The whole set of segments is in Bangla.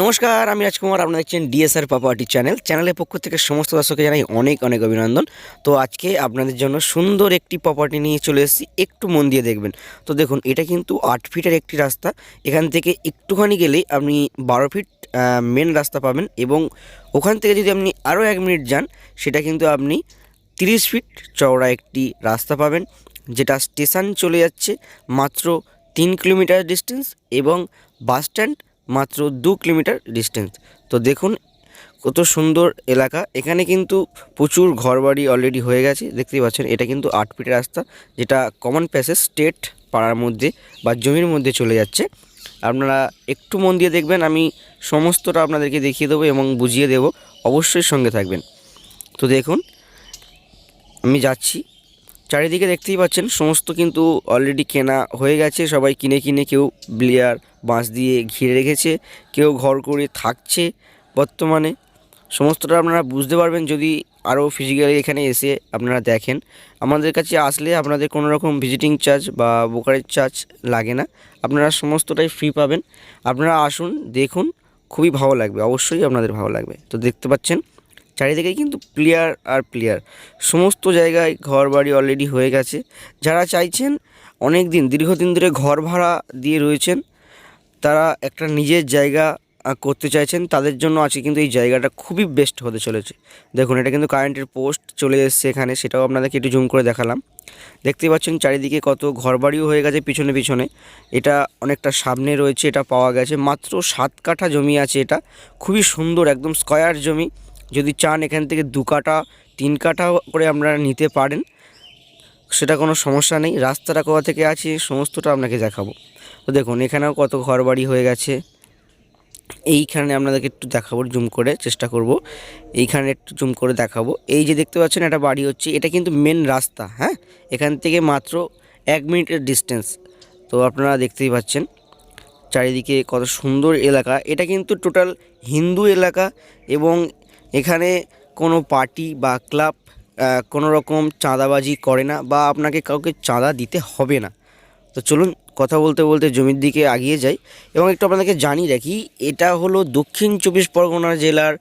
নমস্কার, আমি রাজকুমার, আপনারা দেখছেন ডিএসআর প্রপার্টি চ্যানেল চ্যানেলের পক্ষ থেকে সমস্ত দর্শককে জানাই অনেক অনেক অভিনন্দন। তো আজকে আপনাদের জন্য সুন্দর একটি প্রপার্টি নিয়ে চলে এসেছি, একটু মন দিয়ে দেখবেন। তো দেখুন, এটা কিন্তু আট ফিটের একটি রাস্তা। এখান থেকে একটুখানি গেলেই আপনি বারো ফিট মেন রাস্তা পাবেন এবং ওখান থেকে যদি আপনি আরও এক মিনিট যান, সেটা কিন্তু আপনি তিরিশ ফিট চওড়া একটি রাস্তা পাবেন, যেটা স্টেশন চলে যাচ্ছে মাত্র তিন কিলোমিটার ডিস্টেন্স এবং বাস স্ট্যান্ড মাত্র দু কিলোমিটার ডিস্টেন্স তো দেখুন কত সুন্দর এলাকা। এখানে কিন্তু প্রচুর ঘরবাড়ি অলরেডি হয়ে গেছে। দেখতেই পাচ্ছেন, এটা কিন্তু আট ফিটের রাস্তা, যেটা কমন প্যাসেজ স্টেট পাড়ার মধ্যে বা জমির মধ্যে চলে যাচ্ছে। আপনারা একটু মন দিয়ে দেখবেন, আমি সমস্তটা আপনাদেরকে দেখিয়ে দেবো এবং বুঝিয়ে দেবো। অবশ্যই সঙ্গে থাকবেন। তো দেখুন, আমি যাচ্ছি। চারিদিকে দেখতেই পাচ্ছেন, সমস্ত কিন্তু অলরেডি কেনা হয়ে গেছে। সবাই কিনে কিনে কেউ ব্লেয়ার বাঁশ দিয়ে ঘিরে রেখেছে, কেউ ঘর করে থাকছে বর্তমানে। সমস্তটা আপনারা বুঝতে পারবেন যদি আরও ফিজিক্যালি এখানে এসে আপনারা দেখেন। আমাদের কাছে আসলে আপনাদের কোনো রকম ভিজিটিং চার্জ বা বোকারের চার্জ লাগে না। আপনারা সমস্তটাই ফ্রি পাবেন। আপনারা আসুন, দেখুন, খুবই ভালো লাগবে, অবশ্যই আপনাদের ভালো লাগবে। তো দেখতে পাচ্ছেন চারিদিকে কিন্তু প্লেয়ার আর প্লেয়ার সমস্ত জায়গায় ঘর বাড়ি অলরেডি হয়ে গেছে। যারা চাইছেন অনেক দিন দীর্ঘদিন ধরে ঘর ভাড়া দিয়ে রয়েছেন, তারা একটা নিজের জায়গা করতে চাইছেন, তাদের জন্য আছে কিন্তু এই জায়গাটা খুবই বেস্ট হতে চলেছে। দেখুন, এটা কিন্তু কারেন্টের পোস্ট চলে এসেছে এখানে, সেটাও আপনাদেরকে একটু জুম করে দেখালাম। দেখতেই পাচ্ছেন চারিদিকে কত ঘরবাড়িও হয়ে গেছে পিছনে পিছনে। এটা অনেকটা সামনে রয়েছে, এটা পাওয়া গেছে। মাত্র সাত কাঠা জমি আছে এটা। খুবই সুন্দর, একদম স্কয়ার জমি। যদি চান এখান থেকে দু কাঠা, তিন কাঠা করে আপনারা নিতে পারেন, সেটা কোনো সমস্যা নেই। রাস্তাটা কোথা থেকে আছে সমস্তটা আপনাকে দেখাবো। তো দেখুন, এখানেও কত ঘরবাড়ি হয়ে গেছে। এইখানে আপনাদেরকে একটু দেখাবো, জুম করে চেষ্টা করব। এইখানে একটু জুম করে দেখাবো। এই যে দেখতে পাচ্ছেন, একটা বাড়ি হচ্ছে। এটা কিন্তু মেন রাস্তা হ্যাঁ? এখান থেকে মাত্র এক মিনিটের ডিস্টেন্স তো আপনারা দেখতেই পাচ্ছেন, চারিদিকে কত সুন্দর এলাকা। এটা কিন্তু টোটাল হিন্দু এলাকা এবং এখানে কোনো পার্টি বা ক্লাব কোনো রকম চাঁদাবাজি করে না বা আপনাকে কাউকে চাঁদা দিতে হবে না। তো চলুন কথা বলতে বলতে জমির দিকে আগিয়ে যাই এবং একটু আপনাদেরকে জানিয়ে রাখি, এটা হলো দক্ষিণ চব্বিশ পরগনা জেলার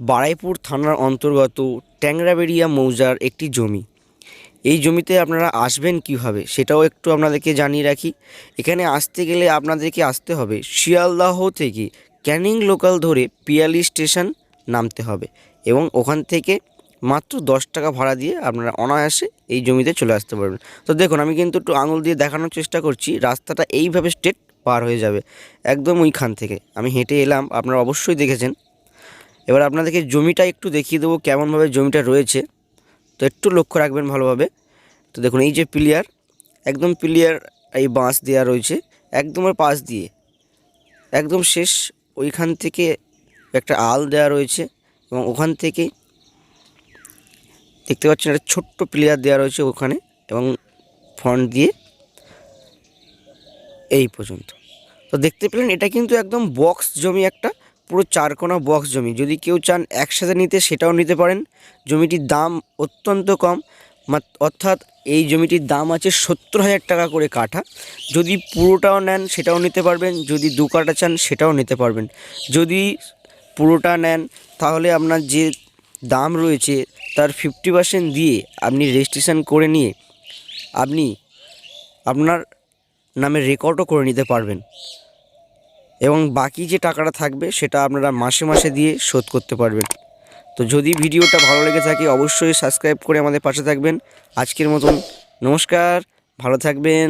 বারাইপুর থানার অন্তর্গত ট্যাংরাবেড়িয়া মৌজার একটি জমি। এই জমিতে আপনারা আসবেন কীভাবে সেটাও একটু আপনাদেরকে জানিয়ে রাখি। এখানে আসতে গেলে আপনাদেরকে আসতে হবে শিয়ালদাহ থেকে ক্যানিং লোকাল ধরে পিয়ালি স্টেশন নামতে হবে। এবং ওখান থেকে মাত্র দশ টাকা ভাড়া দিয়ে আপনারা অনায়াসে এই জমিতে চলে আসতে পারবেন। তো দেখুন, আমি কিন্তু একটু আঙুল দিয়ে দেখানোর চেষ্টা করছি, রাস্তাটা এইভাবে স্ট্রেট পার হয়ে যাবে, একদম ওইখান থেকে। আমি হেঁটে এলাম, আপনারা অবশ্যই দেখেছেন। এবার আপনাদেরকে জমিটা একটু দেখিয়ে দেবো, কেমনভাবে জমিটা রয়েছে। তো একটু লক্ষ্য রাখবেন ভালোভাবে। তো দেখুন, এই যে প্লেয়ার, একদম প্লেয়ার এই বাঁশ দেওয়া রয়েছে, একদম ওর পাশ দিয়ে। একদম শেষ, ওইখান থেকে একটা আল দেওয়া রয়েছে এবং ওখান থেকে দেখতে পাচ্ছেন একটা ছোট্ট প্লেয়ার দেওয়া রয়েছে ওখানে এবং ফ্রন্ট দিয়ে এই পর্যন্ত। তো দেখতে পেলেন এটা কিন্তু একদম বক্স জমি একটা, পুরো চারকোনা বক্স জমি। যদি কেউ চান একসাথে নিতে, সেটাও নিতে পারেন। জমিটির দাম অত্যন্ত কম অর্থাৎ এই জমিটির দাম আছে সত্তর হাজার টাকা করে কাঠা। যদি পুরোটাও নেন, সেটাও নিতে পারবেন। যদি দু কাঠা চান, সেটাও নিতে পারবেন। যদি পুরোটা নেন, তাহলে আপনার যে দাম রয়েছে তার ফিফটি পার্সেন্ট দিয়ে আপনি রেজিস্ট্রেশন করে নিয়ে আপনি আপনার নামে রেকর্ডও করে নিতে পারবেন। এবং বাকি যে টাকাটা থাকবে সেটা আপনারা মাসে মাসে দিয়ে শোধ করতে পারবেন। তো যদি ভিডিওটা ভালো লেগে থাকে অবশ্যই সাবস্ক্রাইব করে আমাদের পাশে থাকবেন। আজকের মতন নমস্কার, ভালো থাকবেন।